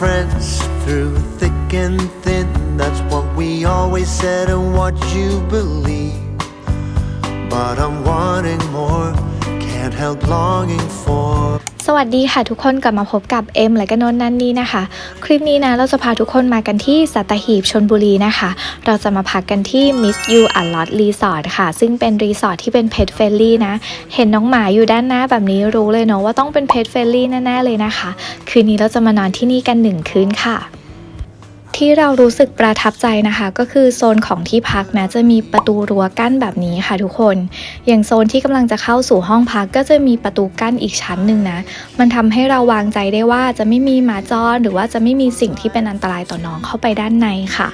friends through thick and thin. That's what we always said and what you believe. But I'm wanting more, can't help longing for. สวัสดีค่ะทุกคนกลับมาพบกับเอ็มและก็นนท์นันนี่นะคะ คลิปนี้นะเราจะพาทุกคนมากันที่สัตหีบชนบุรีนะคะ เราจะมาพักกันที่ Miss You a Lot Resort ค่ะ ซึ่งเป็นรีสอร์ทที่เป็นเพจเฟลลี่นะ เห็นน้องหมาอยู่ด้านหน้าแบบนี้รู้เลยเนาะว่าต้องเป็นเพจเฟลลี่แน่ๆเลยนะคะ คืนนี้เราจะมานอนที่นี่กันหนึ่งคืนค่ะ ที่เรารู้สึกประทับใจนะคะ ก็คือโซนของที่พักนะจะมีประตูรั้วกั้นแบบนี้ค่ะทุกคน อย่างโซนที่กำลังจะเข้าสู่ห้องพักก็จะมีประตูกั้นอีกชั้นหนึ่งนะ มันทำให้เราวางใจได้ว่าจะไม่มีหมาจรหรือว่าจะไม่มีสิ่งที่เป็นอันตรายต่อน้องเข้าไปด้านในค่ะ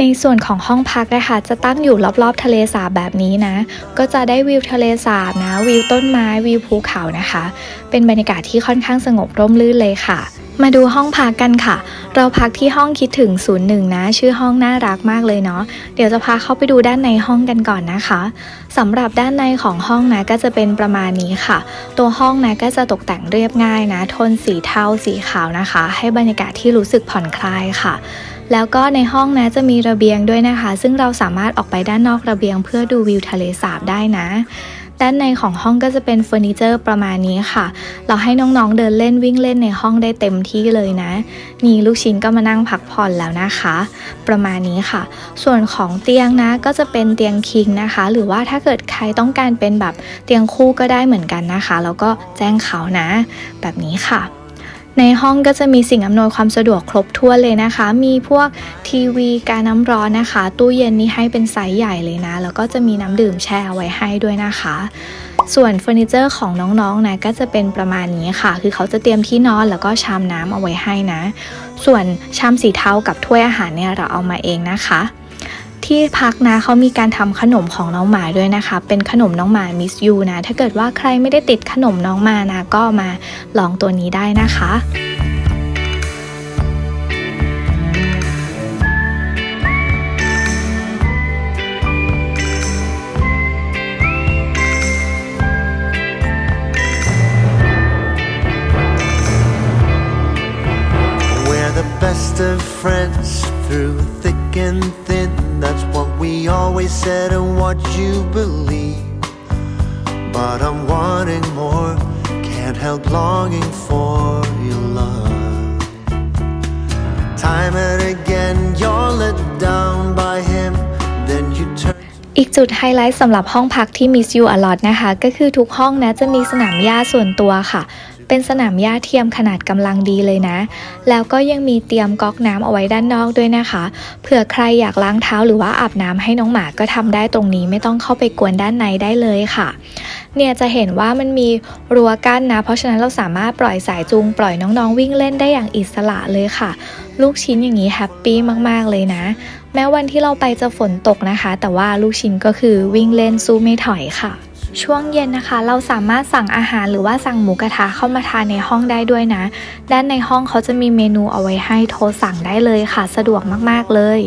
ในส่วนของห้องพักนะคะจะตั้งอยู่รอบๆทะเลสาบแบบนี้นะ ก็จะได้วิวทะเลสาบนะ วิวต้นไม้วิวภูเขานะคะ เป็นบรรยากาศที่ค่อนข้างสงบร่มรื่นเลยค่ะ มาดูห้องพักกันค่ะ เราพักที่ห้องคิดถึง 01 นะ ชื่อห้องน่ารักมากเลยเนาะ เดี๋ยวจะพาเข้าไปดูด้านในห้องกันก่อนนะคะสำหรับด้านในของห้องนะก็จะเป็นประมาณนี้ค่ะ ตัวห้องนะก็จะตกแต่งเรียบง่ายนะ โทนสีเทาสีขาวนะคะ ให้บรรยากาศที่รู้สึกผ่อนคลายค่ะแล้วก็ในห้องนะจะมีระเบียงด้วยนะคะ ซึ่งเราสามารถออกไปด้านนอกระเบียงเพื่อดูวิวทะเลสาบได้นะ ด้านในของห้องก็จะเป็นเฟอร์นิเจอร์ประมาณนี้ค่ะ เราให้น้องๆเดินเล่นวิ่งเล่นในห้องได้เต็มที่เลยนะ นี่ลูกชิ้นก็มานั่งพักผ่อนแล้วนะคะ ประมาณนี้ค่ะ ส่วนของเตียงนะก็จะเป็นเตียงคิงนะคะ หรือว่าถ้าเกิดใครต้องการเป็นแบบเตียงคู่ก็ได้เหมือนกันนะคะ แล้วก็แจ้งเขานะ แบบนี้ค่ะ ในห้องก็จะมีสิ่งอำนวยความสะดวกครบถ้วนเลยนะคะ มีพวกทีวีการน้ำร้อนนะคะ ตู้เย็นนี่ให้เป็นไซส์ใหญ่เลยนะ แล้วก็จะมีน้ำดื่มแช่เอาไว้ให้ด้วยนะคะ ส่วนเฟอร์นิเจอร์ของน้องๆนะก็จะเป็นประมาณนี้ค่ะ คือเขาจะเตรียมที่นอนแล้วก็ชามน้ำเอาไว้ให้นะ ส่วนชามสีเทากับถ้วยอาหารเนี่ยเราเอามาเองนะคะ ที่พักนะเขามีการทำขนมของน้องหมาด้วยนะคะ เป็นขนมน้องหมามิสยูนะถ้าเกิดว่าใครไม่ได้ติดขนมน้องมานะ ก็มาลองตัวนี้ได้นะคะ through thick and thin. That's what we always said and what you believe. But I'm wanting more, can't help longing for your love. Time and again, you're let down by him, then you turn. อีกจุดไฮไลท์สำหรับห้องพักที่ Miss You a lot นะคะ ก็คือทุกห้องนะจะมีสนามหญ้าส่วนตัวค่ะ เป็นสนามหญ้าเทียมขนาดกำลังดีเลยนะ แล้วก็ยังมีเตรียมก๊อกน้ำเอาไว้ด้านนอกด้วยนะคะ เผื่อใครอยากล้างเท้าหรือว่าอาบน้ำให้น้องหมาก็ทำได้ตรงนี้ไม่ต้องเข้าไปกวนด้านในได้เลยค่ะเนี่ยจะเห็นว่ามันมีรั้วกั้นนะ เพราะฉะนั้นเราสามารถปล่อยสายจูงปล่อยน้องๆ วิ่งเล่นได้อย่างอิสระเลยค่ะ ลูกชิ้นอย่างนี้แฮปปี้มากๆเลยนะ แม้วันที่เราไปจะฝนตกนะคะ แต่ว่าลูกชิ้นก็คือวิ่งเล่นสู้ไม่ถอยค่ะ ช่วงเย็นนะคะ เราสามารถสั่งอาหารหรือว่าสั่งหมูกระทะเข้ามาทานในห้องได้ด้วยนะ ด้านในห้องเขาจะมีเมนูเอาไว้ให้โทรสั่งได้เลยค่ะ สะดวกมากๆเลย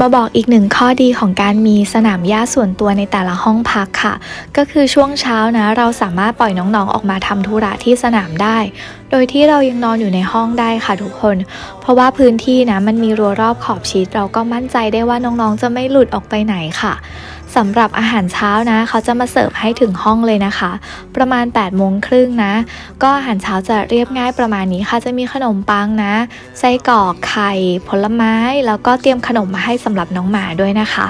มาบอกอีกหนึ่งข้อดีของการมีสนามหญ้าส่วนตัวในแต่ละห้องพักค่ะ ก็คือช่วงเช้านะ เราสามารถปล่อยน้องๆออกมาทำธุระที่สนามได้โดยที่เรายังนอนอยู่ในห้องได้ค่ะทุกคน เพราะว่าพื้นที่นะมันมีรั้วรอบขอบชิด เราก็มั่นใจได้ว่าน้องๆ จะไม่หลุดออกไปไหนค่ะสำหรับอาหารเช้านะ เขาจะมาเสิร์ฟให้ถึงห้องเลยนะคะ ประมาณ8ปดโมงครึ่งนะ ก็อาหารเช้าจะเรียบง่ายประมาณนี้ค่ะ จะมีขนมปังนะ ไส้กรอกไข่ ผลไม้ แล้วก็เตรียมขนมมาให้สำหรับน้องหมาด้วยนะคะ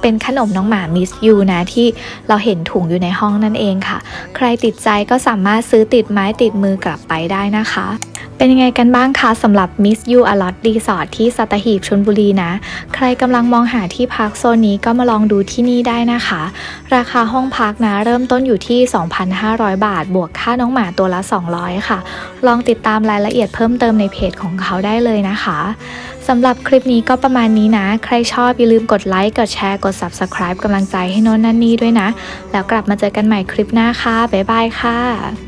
เป็นขนมน้องหมามิสยูนะที่เราเห็นถุงอยู่ในห้องนั่นเองค่ะ ใครติดใจก็สามารถซื้อติดไม้ติดมือกลับไปได้นะคะ เป็นยังไงกันบ้างคะสำหรับ Miss You a Lot Resort ที่สัตหีบชลบุรีนะ ใครกำลังมองหาที่พักโซนนี้ก็มาลองดูที่นี่ได้นะคะ ราคาห้องพักนะเริ่มต้นอยู่ที่ 2,500 บาท บวกค่าน้องหมาตัวละ 200 ค่ะ ลองติดตามรายละเอียดเพิ่มเติมในเพจของเขาได้เลยนะคะ สำหรับคลิปนี้ก็ประมาณนี้นะ ใครชอบอย่าลืมกดไลค์ กดแชร์ กด Subscribe กำลังใจให้โน้นนั่นนี่ด้วยนะ แล้วกลับมาเจอกันใหม่คลิปหน้าค่ะ บ๊ายบายค่ะ